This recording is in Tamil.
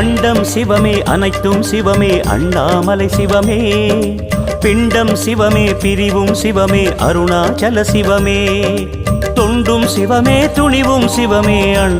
அண்டம் சிவமே அனைத்தும் சிவமே அண்ணாமலை சிவமே. பிண்டம் சிவமே பிரிவும் சிவமே அருணாச்சல சிவமே. தொண்டும் சிவமே துணிவும் சிவமே அண்ணா